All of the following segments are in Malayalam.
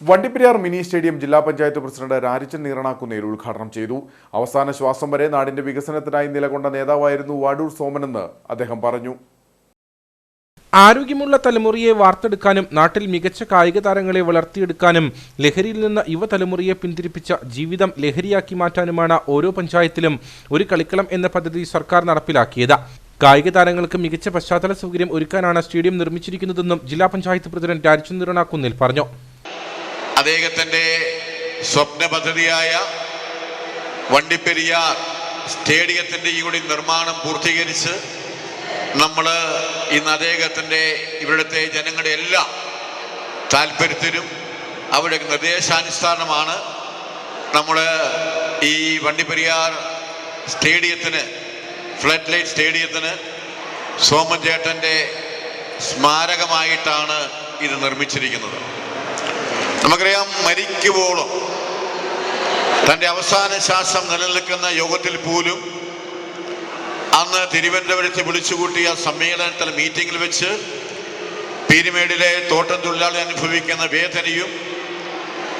വണ്ടിപ്പെരിയാർ മിനി സ്റ്റേഡിയം ജില്ലാ പഞ്ചായത്ത് പ്രസിഡന്റ് രാരിച്ചൻ നീറണാക്കുന്നേൽ ഉദ്ഘാടനം ചെയ്തു. അവസാന ശ്വാസം വരെ നാടിന്റെ വികസനത്തിനായി നിലകൊണ്ട നേതാവായിരുന്നു വാടൂർ സോമനെന്ന് അദ്ദേഹം പറഞ്ഞു. ആരോഗ്യമുള്ള തലമുറയെ വാർത്തെടുക്കാനും നാട്ടിൽ മികച്ച കായിക താരങ്ങളെ വളർത്തിയെടുക്കാനും ലഹരിയിൽ നിന്ന് യുവതലമുറയെ പിന്തിരിപ്പിച്ച ജീവിതം ലഹരിയാക്കി മാറ്റാനുമാണ് ഓരോ പഞ്ചായത്തിലും ഒരു കളിക്കളം എന്ന പദ്ധതി സർക്കാർ നടപ്പിലാക്കിയത്. കായിക താരങ്ങൾക്ക് മികച്ച പശ്ചാത്തല സൗകര്യം ഒരുക്കാനാണ് സ്റ്റേഡിയം നിർമ്മിച്ചിരിക്കുന്നതെന്നും ജില്ലാ പഞ്ചായത്ത് പ്രസിഡന്റ് രാജചന്ദ്രനാക്കുന്നിൽ പറഞ്ഞു. അദ്ദേഹത്തിന്റെ സ്വപ്ന പദ്ധതിയായ വണ്ടിപ്പെരിയാർ സ്റ്റേഡിയത്തിന്റെ കൂടി നിർമ്മാണം പൂർത്തീകരിച്ച് നമ്മൾ ഇന്ന് അദ്ദേഹത്തിന്റെ ഇവിടുത്തെ ജനങ്ങളുടെ എല്ലാം താല്പര്യത്തിനും അവരുടെ നിർദ്ദേശാനുസ്ഥാനമാണ് നമ്മൾ ഈ വണ്ടിപ്പെരിയാർ സ്റ്റേഡിയത്തിന് ഫ്ലഡ് ലൈറ്റ് സ്റ്റേഡിയത്തിന് സോമൻ ചേട്ടന്റെ സ്മാരകമായിട്ടാണ് ഇത് നിർമ്മിച്ചിരിക്കുന്നത്. നമുക്കറിയാം മരിക്കുവോളം തന്റെ അവസാന ശ്വാസം നിലനിൽക്കുന്ന യോഗത്തിൽ പോലും അന്ന് തിരുവനന്തപുരത്ത് വിളിച്ചുകൂട്ടിയ സമ്മേളനത്തിൽ മീറ്റിംഗിൽ വെച്ച് പീരുമേടിലെ തോട്ടം തൊഴിലാളി അനുഭവിക്കുന്ന വേദനയും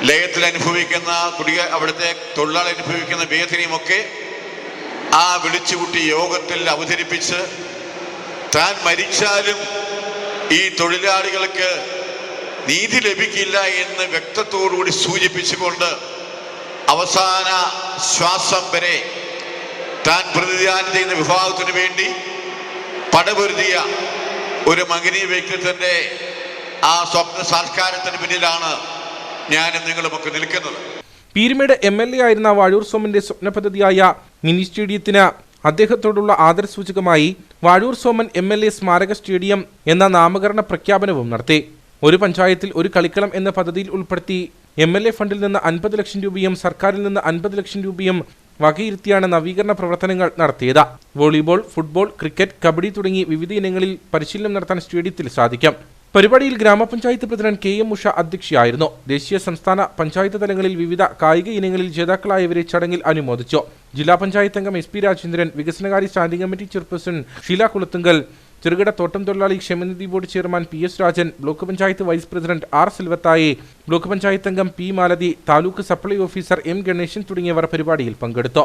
ലയത്തിൽ അനുഭവിക്കുന്ന കുടിയ അവിടുത്തെ തൊഴിലാളി അനുഭവിക്കുന്ന വേദനയുമൊക്കെ ആ വിളിച്ചുകൂട്ടി യോഗത്തിൽ അവതരിപ്പിച്ച് താൻ മരിച്ചാലും ഈ തൊഴിലാളികൾക്ക് നീതി ലഭിക്കില്ല എന്ന് വ്യക്തത്തോടുകൂടി സൂചിപ്പിച്ചുകൊണ്ട് അവസാന ശ്വാസം വരെ താൻ പ്രതിദാനം ചെയ്യുന്ന വിഭാഗത്തിന് വേണ്ടി പടപൊരുതിയ ഒരു മകനീയ വ്യക്തിത്വത്തിന്റെ ആ സ്വപ്ന സാക്ഷാരത്തിന് പിന്നിലാണ് ഞാനും നിങ്ങളുമൊക്കെ നിൽക്കുന്നത്. പീരുമേട് എം എൽ എ ആയിരുന്ന വാഴൂർ സോമന്റെ സ്വപ്ന പദ്ധതിയായ മിനി സ്റ്റേഡിയത്തിന് അദ്ദേഹത്തോടുള്ള ആദരസൂചകമായി Vazhoor Soman M L A സ്മാരക സ്റ്റേഡിയം എന്ന നാമകരണ പ്രഖ്യാപനവും നടത്തി. ഒരു പഞ്ചായത്തിൽ ഒരു കളിക്കളം എന്ന പദ്ധതിയിൽ ഉൾപ്പെടുത്തി എം എൽ എ ഫണ്ടിൽ നിന്ന് അൻപത് ലക്ഷം രൂപയും സർക്കാരിൽ നിന്ന് അൻപത് ലക്ഷം രൂപയും വകയിരുത്തിയാണ് നവീകരണ പ്രവർത്തനങ്ങൾ നടത്തിയത്. വോളിബോൾ ഫുട്ബോൾ ക്രിക്കറ്റ് കബഡി തുടങ്ങി വിവിധ ഇനങ്ങളിൽ പരിശീലനം നടത്താൻ സ്റ്റേഡിയത്തിൽ സാധിക്കും. പരിപാടിയിൽ grama panchayat president K M Usha അധ്യക്ഷയായിരുന്നു. ദേശീയ സംസ്ഥാന പഞ്ചായത്ത് തലങ്ങളിൽ വിവിധ കായിക ഇനങ്ങളിൽ ജേതാക്കളായവരെ ചടങ്ങിൽ അനുമോദിച്ചു. ജില്ലാ പഞ്ചായത്ത് അംഗം എസ് പി രാജേന്ദ്രൻ വികസനകാര്യ standing committee chairperson Sheela Kulathunkal ചെറുകിട തോട്ടം തൊഴിലാളി ക്ഷേമനിധി board chairman P S Rajan block panchayat vice president R സിൽവത്തായി block panchayat അംഗം P Malathi taluk supply officer M Ganesan തുടങ്ങിയവർ പരിപാടിയിൽ പങ്കെടുത്തു.